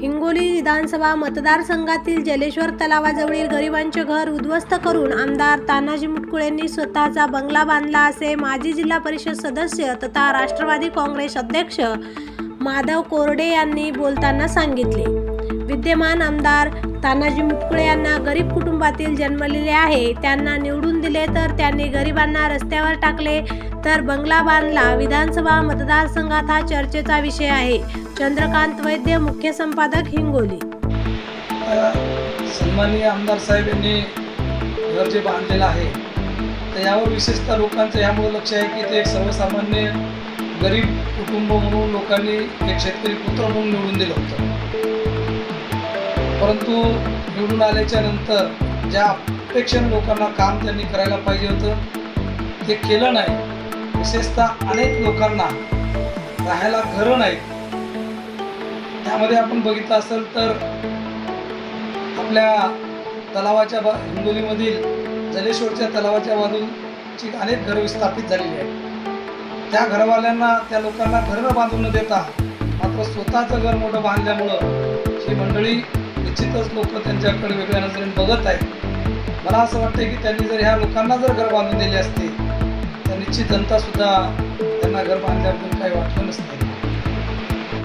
हिंगोली विधानसभा मतदारसंघातील जलेश्वर तलावाजवळील गरिबांचे घर उद्ध्वस्त करून आमदार तानाजी मुटकुळेंनी स्वतःचा बंगला बांधला असे माजी जिल्हा परिषद सदस्य तथा राष्ट्रवादी काँग्रेस अध्यक्ष माधव कोरडे यांनी बोलताना सांगितले. विद्यमान आमदार तानाजी मुटकुळे यांना गरीब कुटुंबातील जन्मलेले आहे. त्यांना निवडून दिले तर त्यांनी गरिबांना रस्त्यावर टाकले तर बंगला बांधला विधानसभा मतदारसंघात हा चर्चेचा विषय आहे. चंद्रकांत वैद्य मुख्य संपादक हिंगोली. सन्माननीय आमदार साहेब यांनी घर जे बांधलेलं आहे तर यावर विशेषतः लोकांचं यामुळे लक्ष आहे की ते एक सर्वसामान्य गरीब कुटुंब म्हणून लोकांनी एक शेतकरी पुत्र म्हणून निवडून दिलं होतं. परंतु निवडून आल्याच्यानंतर ज्या अपेक्षेनं लोकांना काम त्यांनी करायला पाहिजे होतं ते केलं नाही. विशेषतः अनेक लोकांना राहायला घरं नाहीत. त्यामध्ये आपण बघितलं असेल तर आपल्या तलावाच्या बा हिंगोलीमधील जलेश्वरच्या तलावाच्या बाजूची अनेक घरं विस्थापित झालेली आहेत. त्या घरवाल्यांना त्या लोकांना घरं बांधून न देता मात्र स्वतःचं घर मोठं बांधल्यामुळं ही मंडळी निश्चितच लोक त्यांच्याकडे वेगळ्या नजरेने बघत आहेत. मला असं वाटतं की त्यांनी जर ह्या लोकांना जर घर बांधून दिले असते तर निश्चित जनतासुद्धा त्यांना घर बांधल्याबद्दल काही वाटलं नसतं.